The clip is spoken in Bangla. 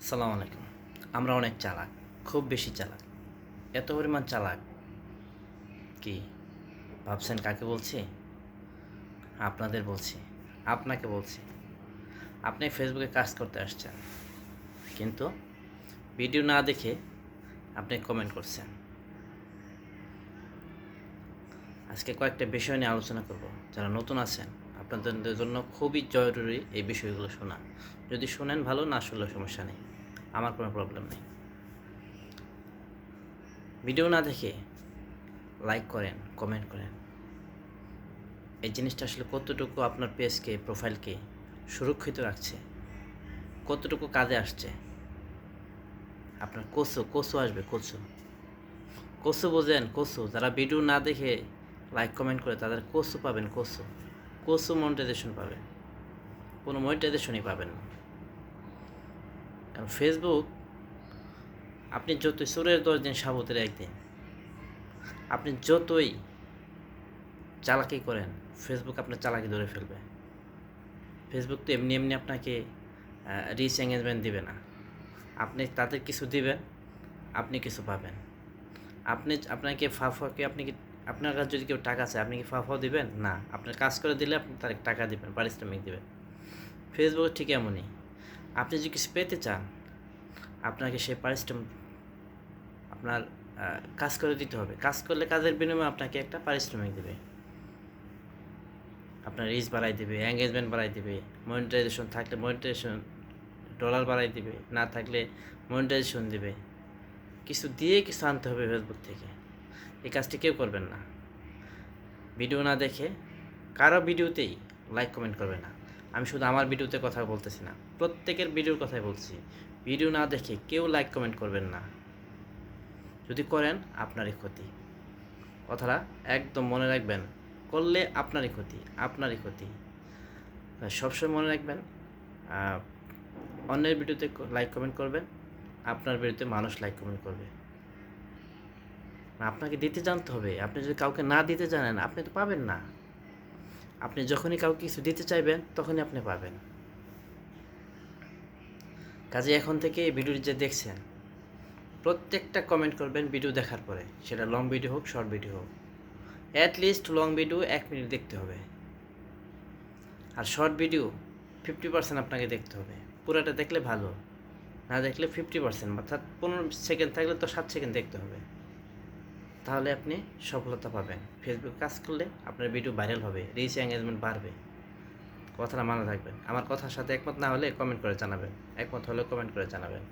আসসালামু আলাইকুম। আমরা অনেক চালাক, খুব বেশি চালাক। এত পরিমাণ চালাক কি ভাবছেন কাকে বলছি? আপনাদের বলছি, আপনাকে বলছি। আপনি ফেসবুকে কাজ করতে আসছেন, কিন্তু ভিডিও না দেখে আপনি কমেন্ট করছেন। আজকে কয়েকটা বিষয় নিয়ে আলোচনা করব। যারা নতুন আছেন আপনাদের জন্য খুবই জরুরি এই বিষয়গুলো শোনা। যদি শোনেন ভালো, না শুনলেও সমস্যা নেই। আমার কোনো প্রবলেম নেই। ভিডিও না দেখে লাইক করেন কমেন্ট করেন। এই জিনিসটা আসলে কতটুকু আপনার পেজকে প্রোফাইলকে সুরক্ষিত রাখছে? কতটুকু কাজে আসছে? আপনার কচু কচু আসবে, কচু। কচু বোঝেন, কচু। যারা ভিডিও না দেখে লাইক কমেন্ট করে, তাদের কচু পাবেন, কচু। কচু মনিটাইজেশন পাবেন কোনো মনিটাইজেশনই পাবেন না। কারণ ফেসবুক, আপনি যতই সুরের দশ দিন, সাবতের একদিন, আপনি যতই চালাকি করেন, ফেসবুক আপনার চালাকি ধরে ফেলবে। ফেসবুক তো এমনি এমনি আপনাকে রিচ এঙ্গেজমেন্ট দিবে না। আপনি তাদের কিছু দিবেন, আপনি কিছু পাবেন। আপনি, আপনাকে ফাফাকে আপনি আপনার কাছে যদি কেউ টাকা চায়, আপনি কি ফাফাও দিবেন? না। আপনার কাজ করে দিলে আপনি তার টাকা দিবেন, পারিশ্রমিক দিবেন। ফেসবুক ঠিক এমনই। আপনি যদি কিছু পেতে চান, আপনাকে সেই পারিশ্রমিক আপনার কাজ করে দিতে হবে। কাজ করলে কাজের বিনিময়ে আপনাকে একটা পারিশ্রমিক দেবে। আপনার রিচ বাড়াই দেবে এঙ্গেজমেন্ট বাড়াই দেবে। মনিটাইজেশন থাকলে মনিটাইজেশন ডলার বাড়াই দিবে। না থাকলে মনিটাইজেশন দিবে। কিছু দিয়ে কিছু আনতে হবে ফেসবুক থেকে। এই কাজটি কেউ করবেন না। ভিডিও না দেখে কারও ভিডিওতেই লাইক কমেন্ট করবে না। আমি শুধু আমার ভিডিওতে কথা বলতেছি না, প্রত্যেকের ভিডিওর কথাই বলছি। ভিডিও না দেখে কেউ লাইক কমেন্ট করবেন না। যদি করেন, আপনারই ক্ষতি। কথাটা একদম মনে রাখবেন, করলে আপনারই ক্ষতি আপনারই ক্ষতি। সবসময় মনে রাখবেন অন্যের ভিডিওতে লাইক কমেন্ট করবেন, আপনার ভিডিওতে মানুষ লাইক কমেন্ট করবে। আপনাকে দিতে জানতে হবে। আপনি যদি কাউকে না দিতে জানেন, আপনি তো পাবেন না। আপনি যখনই কাউকে কিছু দিতে চাইবেন, তখনই আপনি পাবেন। কাজে এখন থেকে এই ভিডিও যে দেখছেন, প্রত্যেকটা কমেন্ট করবেন ভিডিও দেখার পরে। সেটা লং ভিডিও হোক শর্ট ভিডিও হোক। অ্যাটলিস্ট লং ভিডিও এক মিনিট দেখতে হবে। আর শর্ট ভিডিও ফিফটি পার্সেন্ট আপনাকে দেখতে হবে। পুরোটা দেখলে ভালো, না দেখলে ফিফটি পার্সেন্ট অর্থাৎ পনেরো সেকেন্ড থাকলে তো সাত সেকেন্ড দেখতে হবে। তাহলে আপনি সফলতা পাবেন। ফেসবুক কাজ করলে আপনার ভিডিও ভাইরাল হবে রিচ এঙ্গেজমেন্ট বাড়বে। কথাটা মানা থাকবেন আমার কথার সাথে একমত না হলে কমেন্ট করে জানাবেন। একমত হলে কমেন্ট করে জানাবেন।